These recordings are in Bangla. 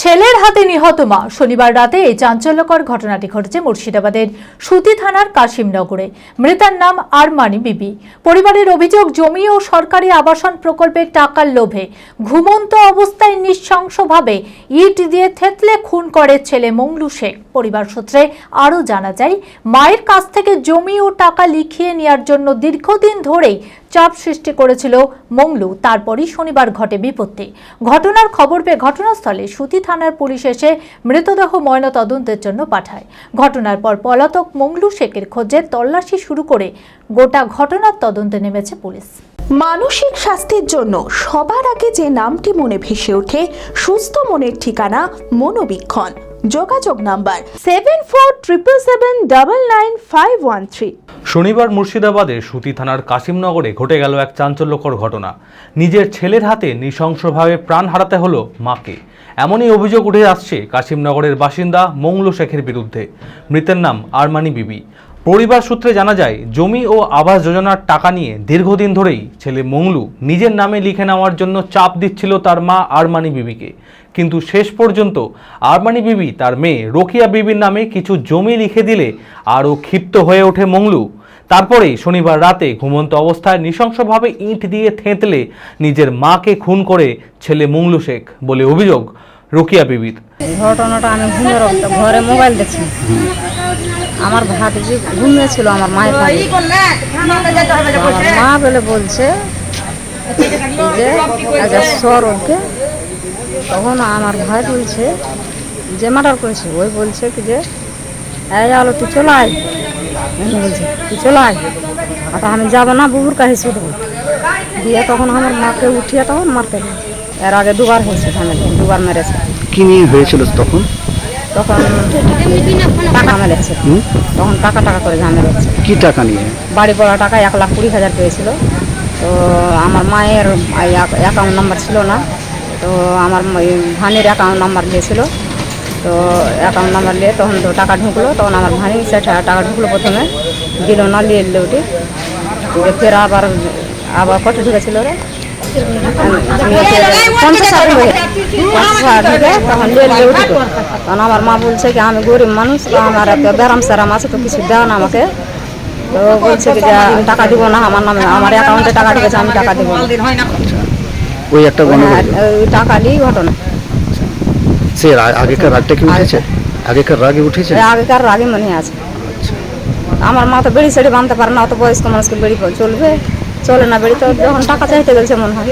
ছেলের হাতে নিহত মা। শনিবার রাতে এই চাঞ্চল্যকর ঘটনাটি ঘটেছে মুর্শিদাবাদের সুতি থানার কাশিমনগরে। মৃতার নাম আরমানি বিবি। পরিবারের অভিযোগ, জমি ও সরকারি আবাসন প্রকল্পের টাকার লোভে ঘুমন্ত অবস্থায় নিঃশংসভাবে ইট দিয়ে থেতলে খুন করে ছেলে মংলু শেখ। পরিবার সূত্রে আরও জানা যায়, মায়ের কাছ থেকে জমি ও টাকা লিখিয়ে নেওয়ার জন্য দীর্ঘদিন ধরেই চাপ সৃষ্টি করেছিল মংলু। তারপরই শনিবার ঘটে বিপত্তি। ঘটনার খবর পেয়ে ঘটনাস্থলে সুতি থানার পুলিশ এসে মৃতদেহ ময়না তদন্তের জন্য পাঠায়। ঘটনার পর পলাতক মংলু শেখের খোঁজে তল্লাশি শুরু করে গোটা ঘটনার তদন্তে নেমেছে পুলিশ। মানসিক স্বাস্থ্যের জন্য সবার আগে যে নামটি মনে ভেসে ওঠে, সুস্থ মনের ঠিকানা মনোবীক্ষণ। যোগাযোগ number seven four triple seven double nine five one three শনিবার মুর্শিদাবাদে সুতি থানার কাশিমনগরে ঘটে গেল এক চাঞ্চল্যকর ঘটনা। নিজের ছেলের হাতে নৃশংসভাবে প্রাণ হারাতে হলো মাকে। এমনই অভিযোগ উঠে আসছে কাশিমনগরের বাসিন্দা মংলু শেখের বিরুদ্ধে। মৃতের নাম আরমানি বিবি। পরিবার সূত্রে জানা যায়, জমি ও আবাস যোজনার টাকা নিয়ে দীর্ঘদিন ধরেই ছেলে মংলু নিজের নামে লিখে নেওয়ার জন্য চাপ দিচ্ছিল তার মা আরমানি বিবিকে। কিন্তু শেষ পর্যন্ত আরমানি বিবি তার মেয়ে রোকিয়া বিবির নামে কিছু জমি লিখে দিলে আরও ক্ষিপ্ত হয়ে ওঠে মংলু। তারপরেই শনিবার রাতে ঘুমন্ত অবস্থায় নৃশংসভাবে ইট দিয়ে থেঁতলে নিজের মাকে খুন করে ছেলে মংলু শেখ বলে অভিযোগ রোকিয়া বিবির। ঘটনাটা আমি ঘুমের ঘরে মোবাইল দেখছি আমার ভাতিজি ঘুমিয়েছিল আমার মায়ের মা বলে বলছে যে আচ্ছা সর ওকে। তখন আমার ভাই বলছে যে, মার্ডার করেছে। ওই বলছে কি যে এই আলো তুই চলে আয়। বলছে তুই চলে আয়। আর আমি যাব না বুবুর কাছে ছুটবো দিয়ে তখন আমার মাকে উঠিয়ে তখন মারতে এর আগে দুবার হয়েছে ঝামেলা দুবার মেরেছে। কি নিয়ে হয়েছিল তখন? তখন টাকা মেলেছে? তখন টাকা টাকা করে ঝামেলা হচ্ছে কি টাকা নিয়ে? বাড়ি পড়া টাকা এক লাখ কুড়ি হাজার পেয়েছিল। তো আমার মায়ের অ্যাকাউন্ট নাম্বার ছিল না। তো আমার ভানির অ্যাকাউন্ট নাম্বার দিয়েছিল। তো অ্যাকাউন্ট নাম্বার নিয়ে তখন তো টাকা ঢুকলো তখন আমার ভানি সে টা- টাকা ঢুকলো প্রথমে দিল না নিয়ে এলো ওটি। দিয়ে ফের আবার আবার কত ঢুকেছিল রে পঞ্চাশ হাজার ঢুকে পঞ্চাশ হাজার ঢুকে তখন নিয়ে এলো ওটি তখন আমার মা বলছে কি আমি গরিব মানুষ তো আমার একটা ব্যারাম স্যারাম আছে তো কিছু দেও না আমাকে। তো বলছে কি যে আমি টাকা দিব না আমার নামে আমার অ্যাকাউন্টে টাকা ঢুকেছে আমি টাকা দেবো ওই একটা টাকা নিয়েই ঘটনা। সে আগেকার রাগটা কি উঠেছে? আগেকার রাগে উঠেছে? আগেকার আগে মনে আছে। আমার মা তো বেড়ি সেড়ি বাঁধতে পারে না অত বয়স্ক মানুষকে বেড়ি চলবে। চলে না বেড়ি তো যখন টাকা চাইতে গেছে মনে হয়।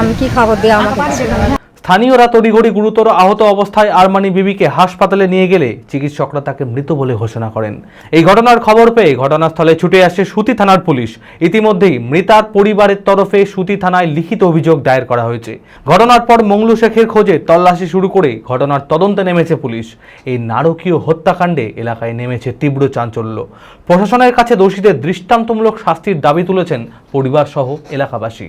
আমি কি খাব দিয়ে আমাকে। না। স্থানীয়রা তড়িঘড়ি গুরুতর আহত অবস্থায় আরমানি বিবিকে হাসপাতালে নিয়ে গেলে চিকিৎসকরা তাকে মৃত বলে ঘোষণা করেন। এই ঘটনার খবর পেয়ে ঘটনাস্থলে ছুটে আসে সুতি থানার পুলিশ। ইতিমধ্যেই মৃতার পরিবারের তরফে সুতি থানায় লিখিত অভিযোগ দায়ের করা হয়েছে। ঘটনার পর মংলু শেখের খোঁজে তল্লাশি শুরু করে ঘটনার তদন্তে নেমেছে পুলিশ। এই নারকীয় হত্যাকাণ্ডে এলাকায় নেমেছে তীব্র চাঞ্চল্য। প্রশাসনের কাছে দোষীদের দৃষ্টান্তমূলক শাস্তির দাবি তুলেছেন পরিবারসহ এলাকাবাসী।